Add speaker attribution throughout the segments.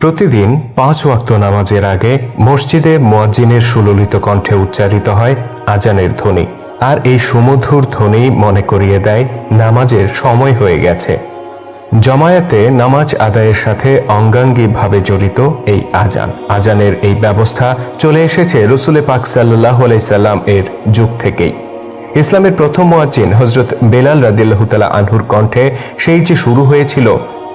Speaker 1: প্রতিদিন পাঁচ ওয়াক্ত নামাজের আগে মসজিদে মুয়াজ্জিনের সুললিত কণ্ঠে উচ্চারিত হয় আজানের ধ্বনি। আর এই সুমধুর ধ্বনি মনে করিয়ে দেয়, নামাজের সময় হয়ে গেছে। জমায়েতে নামাজ আদায়ের সাথে অঙ্গাঙ্গিভাবে জড়িত এই আজান। আজানের এই ব্যবস্থা চলে এসেছে রসুলে পাক সাল্লাহ আলাইসাল্লাম এর যুগ থেকেই। ইসলামের প্রথম মুয়াজ্জিন হজরত বেলাল রাদিল্লাহ তালা আনহুর কণ্ঠে সেই যে শুরু হয়েছিল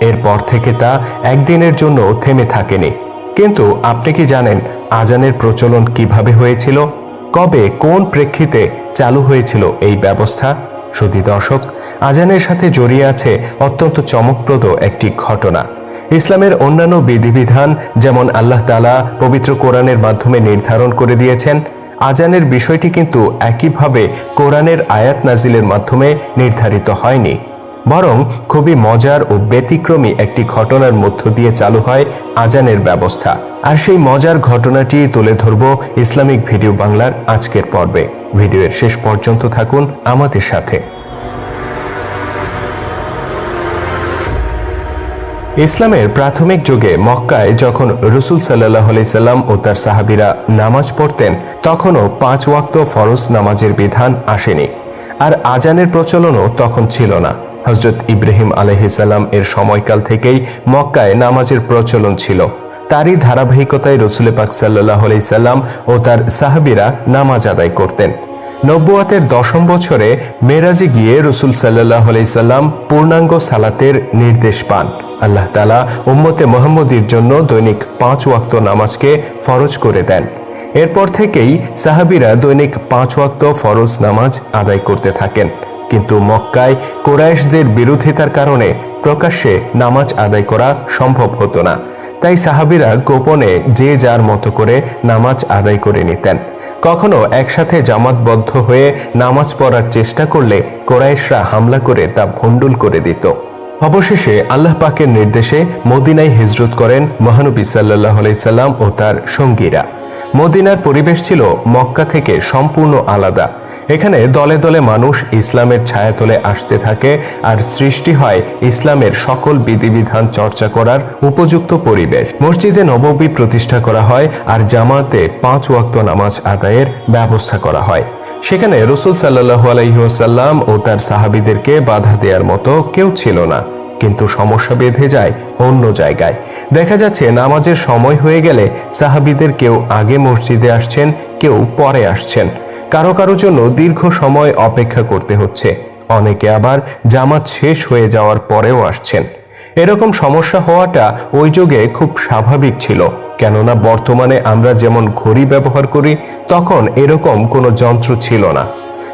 Speaker 1: এরপর থেকে তা একদিনের জন্য থেমে থাকেনি। কিন্তু আপনি কি জানেন আজানের প্রচলন কীভাবে হয়েছিল? কবে কোন প্রেক্ষিতে চালু হয়েছিল এই ব্যবস্থা? সুদী দর্শক, আজানের সাথে জড়িয়ে আছে অত্যন্ত চমকপ্রদ একটি ঘটনা। ইসলামের অন্যান্য বিধিবিধান যেমন আল্লাহ তালা পবিত্র কোরআনের মাধ্যমে নির্ধারণ করে দিয়েছেন, আজানের বিষয়টি কিন্তু একইভাবে কোরআনের আয়াত নাজিলের মাধ্যমে নির্ধারিত হয়নি। বরং খুবই মজার ও ব্যতিক্রমী একটি ঘটনার মধ্য দিয়ে চালু হয় আজানের ব্যবস্থা। আর সেই মজার ঘটনাটি তুলে ধরব ইসলামিক ভিডিও বাংলার আজকের পর্বে। ভিডিওর শেষ পর্যন্ত থাকুন আমাদের সাথে। ইসলামের প্রাথমিক যুগে মক্কায় যখন রসুল সাল্লাহ সাল্লাম ও তার সাহাবিরা নামাজ পড়তেন, তখনও পাঁচ ওয়াক্ত ফরজ নামাজের বিধান আসেনি। আর আজানের প্রচলনও তখন ছিল না। হজরত ইব্রাহিম আলহিসাল্লাম এর সময়কাল থেকেই মক্কায় নামাজের প্রচলন ছিল। তারই ধারাবাহিকতায় রসুল পাক সাল্লাহ সাল্লাম ও তার সাহাবিরা নামাজ আদায় করতেন। নব্বুয়াতের দশম বছরে মেরাজে গিয়ে রসুল সাল্লাহ সাল্লাম পূর্ণাঙ্গ সালাতের নির্দেশ পান। আল্লাহ তালা উম্মতে মোহাম্মদীর জন্য দৈনিক পাঁচ ওয়াক্ত নামাজকে ফরজ করে দেন। এরপর থেকেই সাহাবিরা দৈনিক পাঁচ ওয়াক্ত ফরজ নামাজ আদায় করতে থাকেন। কিন্তু মক্কায় কোরাইশদের বিরোধিতার কারণে প্রকাশ্যে নামাজ আদায় করা সম্ভব হতো না। তাই সাহাবিরা গোপনে যে যার মতো করে নামাজ আদায় করে নিতেন। কখনো একসাথে জামাতবদ্ধ হয়ে নামাজ পড়ার চেষ্টা করলে কোরাইশরা হামলা করে তা ভণ্ডুল করে দিত। অবশেষে আল্লাহ পাকের নির্দেশে মদিনায় হিজরত করেন মহানবী সাল্লাহ সাল্লাম ও তার সঙ্গীরা। মদিনার পরিবেশ ছিল মক্কা থেকে সম্পূর্ণ আলাদা। এখানে দলে দলে মানুষ ইসলামের ছায়াতলে আসতে থাকে আর সৃষ্টি হয় ইসলামের সকল বিধিবিধান চর্চা করার উপযুক্ত পরিবেশ। মসজিদে নববী প্রতিষ্ঠা করা হয় আর জামাতে পাঁচ ওয়াক্ত নামাজ আদায়ের ব্যবস্থা করা হয়। সেখানে রসুল সাল্লাহ আলহিহাসাল্লাম ও তার সাহাবিদেরকে বাধা দেওয়ার মতো কেউ ছিল না। কিন্তু সমস্যা বেঁধে যায় অন্য জায়গায়। দেখা যাচ্ছে নামাজের সময় হয়ে গেলে সাহাবিদের কেউ আগে মসজিদে আসছেন, কেউ পরে আসছেন। কারও কারও জন্য দীর্ঘ সময় অপেক্ষা করতে হচ্ছে। অনেকে আবার জামাত শেষ হয়ে যাওয়ার পরেও আসছেন। এরকম সমস্যা হওয়াটা ওই যুগে খুব স্বাভাবিক ছিল। কেননা বর্তমানে আমরা যেমন ঘড়ি ব্যবহার করি, তখন এরকম কোনো যন্ত্র ছিল না।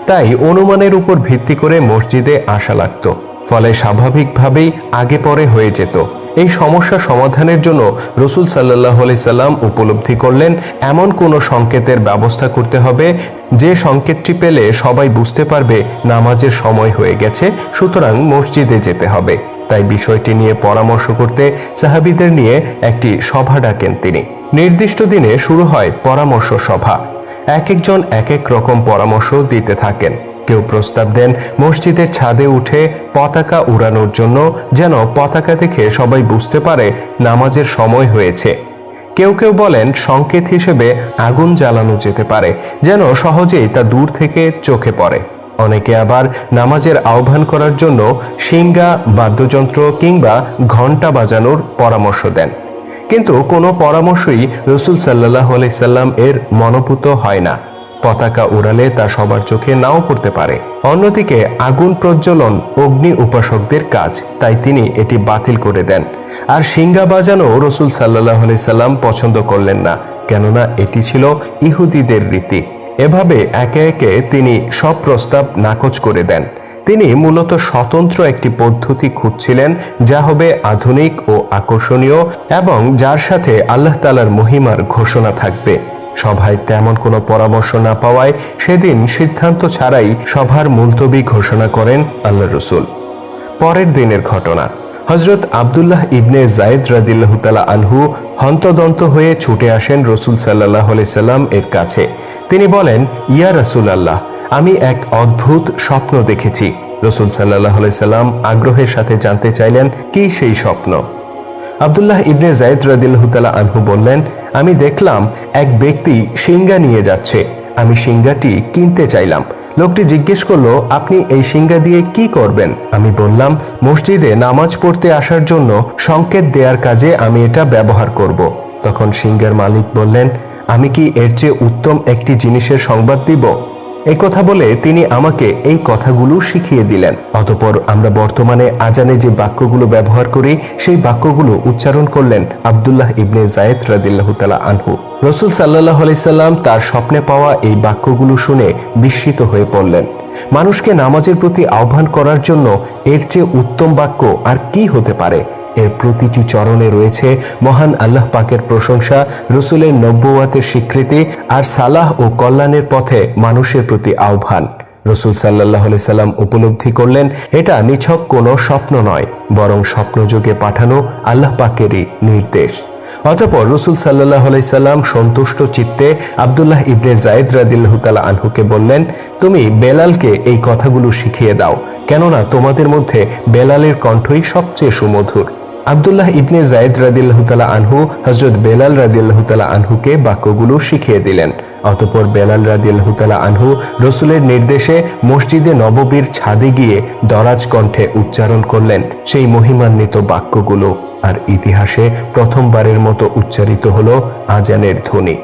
Speaker 1: তাই অনুমানের উপর ভিত্তি করে মসজিদে আসা লাগতো। ফলে স্বাভাবিকভাবেই আগে পরে হয়ে যেত। এই সমস্যা সমাধানের জন্য রসুল সাল্লাহ সাল্লাম উপলব্ধি করলেন, এমন কোনো সংকেতের ব্যবস্থা করতে হবে, যে সংকেতটি পেলে সবাই বুঝতে পারবে নামাজের সময় হয়ে গেছে, সুতরাং মসজিদে যেতে হবে। তাই বিষয়টি নিয়ে পরামর্শ করতে সাহাবিদের নিয়ে একটি সভা ডাকেন তিনি। নির্দিষ্ট দিনে শুরু হয় পরামর্শ সভা। এক একজন এক এক রকম পরামর্শ দিতে থাকেন। কেউ প্রস্তাব দেন, মসজিদের ছাদে উঠে পতাকা উড়ানোর জন্য, যেন পতাকা দেখে সবাই বুঝতে পারে নামাজের সময় হয়েছে। কেউ কেউ বলেন, সংকেত হিসেবে আগুন জ্বালানো যেতে পারে, যেন সহজেই তা দূর থেকে চোখে পড়ে। অনেকে আবার নামাজের আহ্বান করার জন্য সিঙ্গা বাদ্যযন্ত্র কিংবা ঘণ্টা বাজানোর পরামর্শ দেন। কিন্তু কোনো পরামর্শই রসুল সাল্লাহ সাল্লাম এর মনোপুত হয় না। পতাকা উড়ালে তা সবার চোখে নাও পড়তে পারে। অন্যদিকে আগুন প্রজ্বলন অগ্নি উপাসকদের কাজ, তাই তিনি এটি বাতিল করে দেন। আর সিঙ্গা বাজানো রসুল সাল্লাহ সাল্লাম পছন্দ করলেন না, কেননা এটি ছিল ইহুদিদের রীতি। এভাবে একে একে তিনি সব প্রস্তাব নাকচ করে দেন। তিনি মূলত স্বতন্ত্র একটি পদ্ধতি খুঁজছিলেন, যা হবে আধুনিক ও আকর্ষণীয় এবং যার সাথে আল্লাহ তালার মহিমার ঘোষণা থাকবে। সভায় তেমন কোনো পরামর্শ না পাওয়ায় সেদিন সিদ্ধান্ত ছাড়াই সভার মুলতবি ঘোষণা করেন আল্লাহ রসুল। পরের দিনের ঘটনা হজরত আবদুল্লাহ ইবনে জায়দ রাদিল্লাহ তালা আনহু হন্তদন্ত হয়ে ছুটে আসেন রসুল সাল্লাহ সাল্লাম এর কাছে। তিনি বলেন, ইয়া রসুল আল্লাহ আমি এক অদ্ভুত স্বপ্ন দেখেছি। রসুল সাল্লাহ সাল্লাম আগ্রহের সাথে জানতে চাইলেন, কি সেই স্বপ্ন? আবদুল্লাহ ইবনে জায়দ রাদিল্লাহ তালা আনহু বললেন, আমি দেখলাম এক ব্যক্তি সিঙ্গা নিয়ে যাচ্ছে। আমি সিঙ্গাটি কিনতে চাইলাম। লোকটি জিজ্ঞেস করল, আপনি এই সিঙ্গা দিয়ে কি করবেন? আমি বললাম, মসজিদে নামাজ পড়তে আসার জন্য সংকেত দেওয়ার কাজে আমি এটা ব্যবহার করব। তখন সিঙ্গার মালিক বললেন, আমি কি এর চেয়ে উত্তম একটি জিনিসের সংবাদ দিব? এই কথা বলে তিনি আমাকে এই কথাগুলো শিখিয়ে দিলেন। অতপর আমরা বর্তমানে আজানে যে বাক্যগুলো ব্যবহার করি, সেই বাক্যগুলো উচ্চারণ করলেন আবদুল্লাহ ইবনে জায়েদ রাদিল্লাহ তালা আনহু। রসুল সাল্লাহ আলাইসাল্লাম তার স্বপ্নে পাওয়া এই বাক্যগুলো শুনে বিস্মিত হয়ে পড়লেন। মানুষকে নামাজের প্রতি আহ্বান করার জন্য এর চেয়ে উত্তম বাক্য আর কি হতে পারে? এর প্রতিটি চরণে রয়েছে মহান আল্লাহ পাকের প্রশংসা, রসুলের নব্বওয়াতের স্বীকৃতি আর সালাহ ও কল্যাণের পথে মানুষের প্রতি আহ্বান। রসুল সাল্লাহ সাল্লাম উপলব্ধি করলেন, এটা নিছক কোনো স্বপ্ন নয়, বরং স্বপ্নযোগে পাঠানো আল্লাহ পাকেরই নির্দেশ। অতপর রসুল সাল্লাহ সাল্লাম সন্তুষ্ট চিত্তে আবদুল্লাহ ইবনে জায়দ রাদিল্লাহ তালা আনহুকে বললেন, তুমি বেলালকে এই কথাগুলো শিখিয়ে দাও, কেননা তোমাদের মধ্যে বেলালের কণ্ঠই সবচেয়ে সুমধুর। আবদুল্লাহ ইবনে জায়দ রাদিল্লাহ তালা আনহু হজরত বেলাল রাদিল্লাহ তালা আনহুকে বাক্যগুলো শিখিয়ে দিলেন। অতপর বেলাল রাদিল্লাহ তালা আনহু রসুলের নির্দেশে মসজিদে নববীর ছাদে গিয়ে দরাজ কণ্ঠে উচ্চারণ করলেন। সেই মহিমান্বিত বাক্যগুলো আর ইতিহাসে প্রথমবারের মতো উচ্চারিত হলো আজানের ধ্বনি।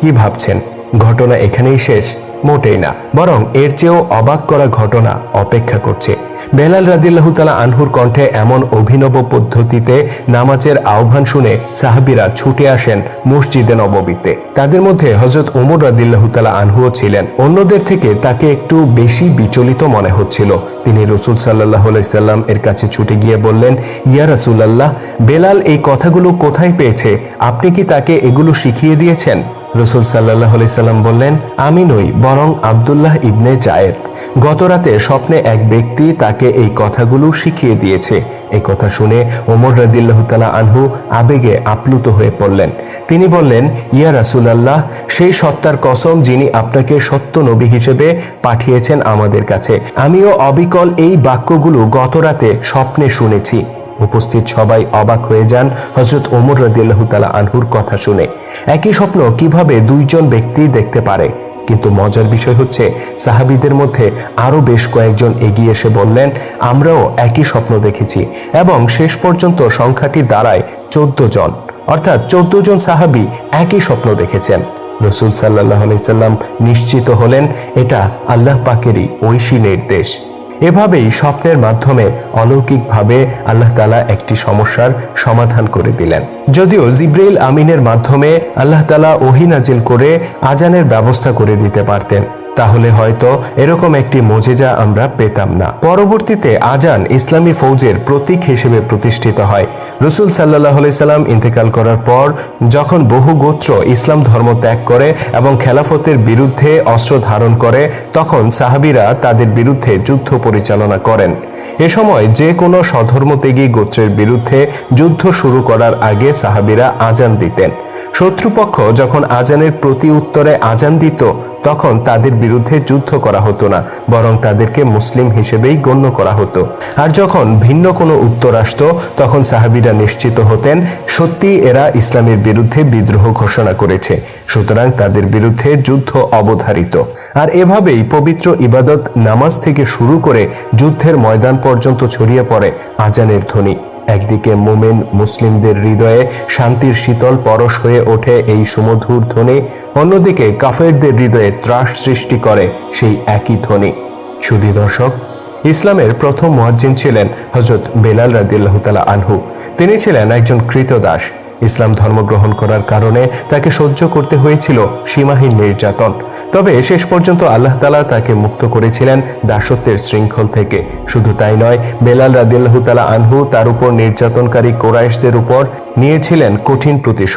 Speaker 1: কি ভাবছেন? ঘটনা এখানেই শেষ। মোটেই না, বরং এর চেয়েও অবাক করা ঘটনা অপেক্ষা করছে। বেলাল রাদিল্লাহ আনহুর কণ্ঠে এমন অভিনব পদ্ধতিতে নামাজের আহ্বান শুনে সাহাবিরা ছুটে আসেন মসজিদে নববীতে তাদের মধ্যে হজরত ওমর রাদিল্লাহ আনহুও ছিলেন। অন্যদের থেকে তাকে একটু বেশি বিচলিত মনে হচ্ছিল। তিনি রসুল সাল্লাহ সাল্লাম এর কাছে ছুটে গিয়ে বললেন, ইয়া রাসুলাল্লাহ, বেলাল এই কথাগুলো কোথায় পেয়েছে? আপনি কি তাকে এগুলো শিখিয়ে দিয়েছেন? রসুল সাল্লাহ সাল্লাম বললেন, আমি নই, বরং আবদুল্লাহ ইবনে জায়েদ। গতরাতে স্বপ্নে এক ব্যক্তি তাকে এই কথাগুলো শিখিয়ে দিয়েছে। এই কথা শুনে ওমর রাদিল্লাহ তালা আনহু আবেগে আপ্লুত হয়ে পড়লেন। তিনি বললেন, ইয়া রাসুলাল্লাহ, সেই সত্তার কসম যিনি আপনাকে সত্য নবী হিসেবে পাঠিয়েছেন আমাদের কাছে। আমিও অবিকল এই বাক্যগুলো গতরাতে স্বপ্নে শুনেছি। উপস্থিত সবাই অবাক হয়ে যান হজরত ওমর রাদিয়াল্লাহু তালা আনহুর কথা শুনে। একই স্বপ্ন কীভাবে দুইজন ব্যক্তি দেখতে পারে? কিন্তু মজার বিষয় হচ্ছে, সাহাবিদের মধ্যে আরও বেশ কয়েকজন এগিয়ে এসে বললেন, আমরাও একই স্বপ্ন দেখেছি এবং শেষ পর্যন্ত সংখ্যাটি দাঁড়ায় চোদ্দ জন। অর্থাৎ চোদ্দ জন সাহাবি একই স্বপ্ন দেখেছেন। রসুল সাল্লাহ সাল্লাম নিশ্চিত হলেন, এটা আল্লাহ পাকেরই ঐশী নির্দেশ। এভাবেই স্বপ্নের মাধ্যমে অলৌকিকভাবে আল্লাহ তালা একটি সমস্যার সমাধান করে দিলেন। যদিও জিব্রাইল আমিনের মাধ্যমে আল্লাহ তালা ওহিনাজিল করে আজানের ব্যবস্থা করে দিতে পারতেন। তাহলে হয়তো এরকম একটি মোজেজা আমরা পেতাম না। পরবর্তীতে আজান ইসলামী ফৌজের প্রতীক হিসেবে প্রতিষ্ঠিত হয়। রসুল সাল্লাহ সাল্লাম ইন্তেকাল করার পর যখন বহু গোত্র ইসলাম ধর্ম ত্যাগ করে এবং খেলাফতের বিরুদ্ধে অস্ত্র ধারণ করে, তখন সাহাবিরা তাদের বিরুদ্ধে যুদ্ধ পরিচালনা করেন। এ সময় যে কোনো স্বধর্মত্যাগী গোত্রের বিরুদ্ধে যুদ্ধ শুরু করার আগে সাহাবিরা আজান দিতেন। শত্রুপক্ষ যখন আজানের প্রতি উত্তরে আজান দিত, তখন তাদের বিরুদ্ধে যুদ্ধ করা হতো না, বরং তাদেরকে মুসলিম হিসেবেই গণ্য করা হতো। আর যখন ভিন্ন কোনো উত্তর আসত, তখন সাহাবিরা নিশ্চিত হতেন, সত্যি এরা ইসলামের বিরুদ্ধে বিদ্রোহ ঘোষণা করেছে, সুতরাং তাদের বিরুদ্ধে যুদ্ধ অবধারিত। আর এভাবেই পবিত্র ইবাদত নামাজ থেকে শুরু করে যুদ্ধের ময়দান পর্যন্ত ছড়িয়ে পড়ে আজানের ধ্বনি। একদিকে মোমেন মুসলিমদের হৃদয়ে শান্তির শীতল পরশ হয়ে ওঠে এই সুমধুর ধ্বনি, অন্যদিকে কাফেরদের হৃদয়ে ত্রাস সৃষ্টি করে সেই একই ধ্বনি। সুদী দর্শক, ইসলামের প্রথম মহাজিন ছিলেন হজরত বেলাল রাদিল্লাহ তালা আনহু। তিনি ছিলেন একজন কৃতদাস। ইসলাম ধর্ম গ্রহণ করার কারণে তাকে সহ্য করতে হয়েছিল সীমাহীন নির্যাতন। তবে শেষ পর্যন্ত আল্লাহ তালা তাকে মুক্ত করেছিলেন দাসত্বের শৃঙ্খল থেকে। শুধু তাই নয়, বেলাল রাদিল্লাহ তালা আনহু তার উপর নির্যাতনকারী কোরাইশদের উপর নিয়েছিলেন কঠিন প্রতিশোধ।